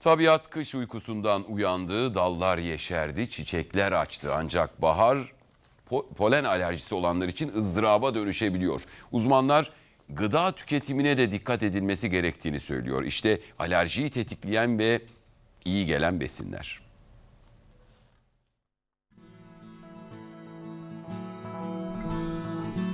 Tabiat kış uykusundan uyandı, dallar yeşerdi, çiçekler açtı. Ancak bahar po- polen alerjisi olanlar için ızdıraba dönüşebiliyor. Uzmanlar gıda tüketimine de dikkat edilmesi gerektiğini söylüyor. İşte alerjiyi tetikleyen ve iyi gelen besinler.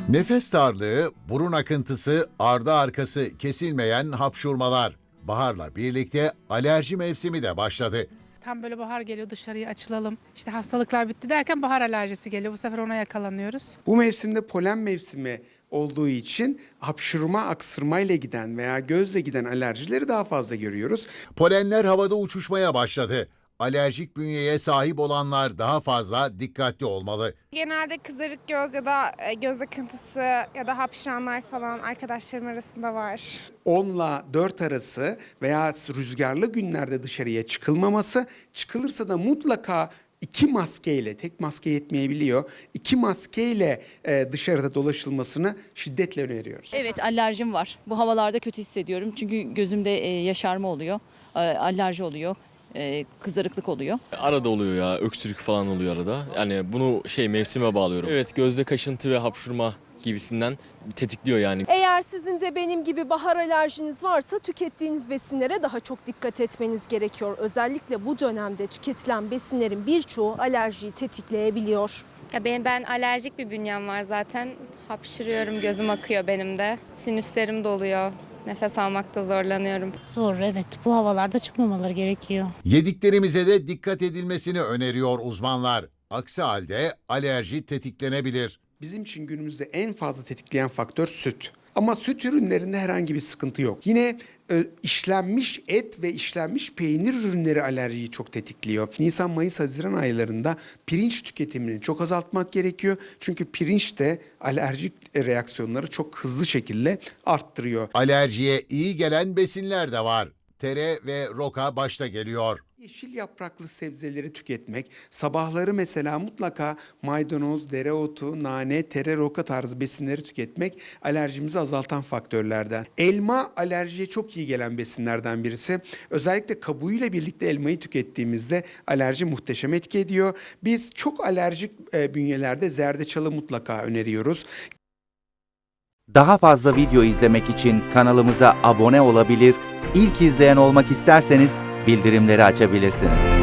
Nefes darlığı, burun akıntısı, ardı arkası kesilmeyen hapşurmalar. Baharla birlikte alerji mevsimi de başladı. Tam böyle bahar geliyor dışarıya açılalım. İşte hastalıklar bitti derken bahar alerjisi geliyor. Bu sefer ona yakalanıyoruz. Bu mevsimde polen mevsimi olduğu için hapşurma, aksırma ile giden veya gözle giden alerjileri daha fazla görüyoruz. Polenler havada uçuşmaya başladı. Alerjik bünyeye sahip olanlar daha fazla dikkatli olmalı. Genelde kızarık göz ya da e, göz akıntısı ya da hapşıranlar falan arkadaşlarım arasında var. 10 ile 4 arası veya rüzgarlı günlerde dışarıya çıkılmaması, çıkılırsa da mutlaka iki maskeyle, tek maske yetmeyebiliyor, iki maskeyle e, dışarıda dolaşılmasını şiddetle öneriyoruz. Evet alerjim var. Bu havalarda kötü hissediyorum. Çünkü gözümde e, yaşarma oluyor. e, Alerji oluyor. E, Kızarıklık oluyor. Arada oluyor ya öksürük falan oluyor arada. Yani bunu şey mevsime bağlıyorum. Evet gözde kaşıntı ve hapşurma gibisinden tetikliyor yani. Eğer sizin de benim gibi bahar alerjiniz varsa tükettiğiniz besinlere daha çok dikkat etmeniz gerekiyor. Özellikle bu dönemde tüketilen besinlerin birçoğu alerjiyi tetikleyebiliyor. Ya benim ben alerjik bir bünyem var zaten. Hapşırıyorum, gözüm akıyor benim de. Sinüslerim doluyor. Nefes almakta zorlanıyorum. Zor evet. Bu havalarda çıkmamaları gerekiyor. Yediklerimize de dikkat edilmesini öneriyor uzmanlar. Aksi halde alerji tetiklenebilir. Bizim için günümüzde en fazla tetikleyen faktör süt. Ama süt ürünlerinde herhangi bir sıkıntı yok. Yine e, işlenmiş et ve işlenmiş peynir ürünleri alerjiyi çok tetikliyor. Nisan, Mayıs, Haziran aylarında pirinç tüketimini çok azaltmak gerekiyor. Çünkü pirinç de alerjik reaksiyonları çok hızlı şekilde arttırıyor. Alerjiye iyi gelen besinler de var. Tere ve roka başta geliyor. Yeşil yapraklı sebzeleri tüketmek, sabahları mesela mutlaka maydanoz, dereotu, nane, tere, roka tarzı besinleri tüketmek alerjimizi azaltan faktörlerden. Elma alerjiye çok iyi gelen besinlerden birisi. Özellikle kabuğuyla birlikte elmayı tükettiğimizde alerji muhteşem etki ediyor. Biz çok alerjik e, bünyelerde zerdeçalı mutlaka öneriyoruz. Daha fazla video izlemek için kanalımıza abone olabilir, ilk izleyen olmak isterseniz bildirimleri açabilirsiniz.